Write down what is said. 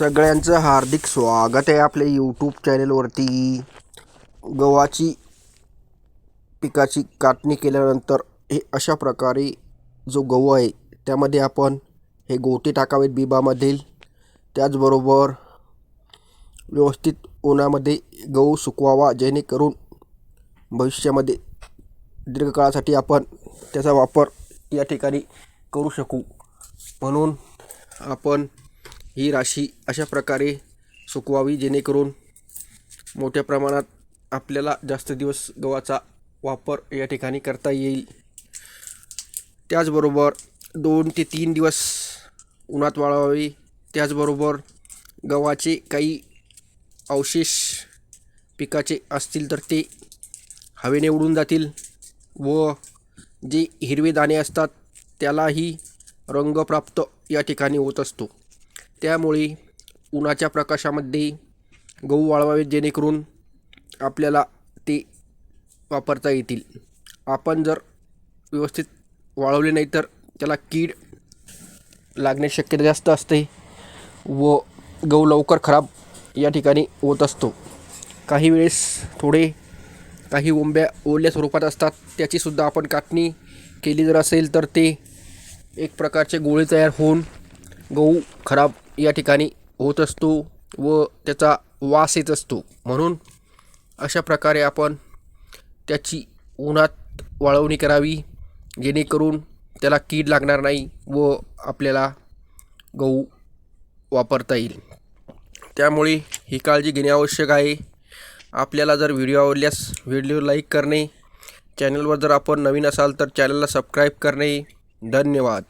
सगळ्यांचं हार्दिक स्वागत आहे आपल्या यूट्यूब चॅनलवरती गव्हाची पिकाची काटणी केल्यानंतर हे अशा प्रकारे जो गहू आहे त्यामध्ये आपण हे गोटे टाकावेत बिबामधील. त्याचबरोबर व्यवस्थित उन्हामध्ये गहू सुकवावा जेणेकरून भविष्यामध्ये दीर्घकाळासाठी आपण त्याचा वापर या ठिकाणी करू शकू. म्हणून आपण ही राशी अशा प्रकारे सुकवावी जेणेकरून मोठ्या प्रमाणात आपल्याला जास्त दिवस गव्हाचा वापर या ठिकाणी करता येईल. त्याचबरोबर दोन ते तीन दिवस उन्हात वाळवावे. त्याचबरोबर गव्हाचे काही अवशेष पिकाचे असतील तर ते हवेने उडून जातील व जे हिरवे दाणे असतात त्यालाही रंग प्राप्त या ठिकाणी होत असतो. त्यामुळे उन्हाच्या प्रकाशामध्ये गहू वाळवावे जेणेकरून आपल्याला ते वापरता येतील. आपण जर व्यवस्थित वाळवले नाही तर त्याला कीड लागण्याची शक्यता जास्त असते व गहू लवकर खराब या ठिकाणी होत असतो. काही वेळेस थोडे काही ओंब्या ओल्या स्वरूपात असतात. त्याचीसुद्धा आपण काटणी केली जर असेल तर ते एक प्रकारचे गोळे तयार होऊन गहू खराब या ठिकाणी होत असतो व त्याचा वास येत असतो. म्हणून अशा प्रकारे आपण त्याची उन्हात वाळवणी करावी जेणेकरून त्याला कीड लागणार नाही व आपल्याला गहू वापरता येईल. त्यामुळे ही काळजी घेणे आवश्यक आहे. आपल्याला जर व्हिडिओ आवडल्यास व्हिडिओ लाईक करणे चॅनलवर जर आपण नवीन असाल तर चॅनलला सबस्क्राईब करणे. धन्यवाद.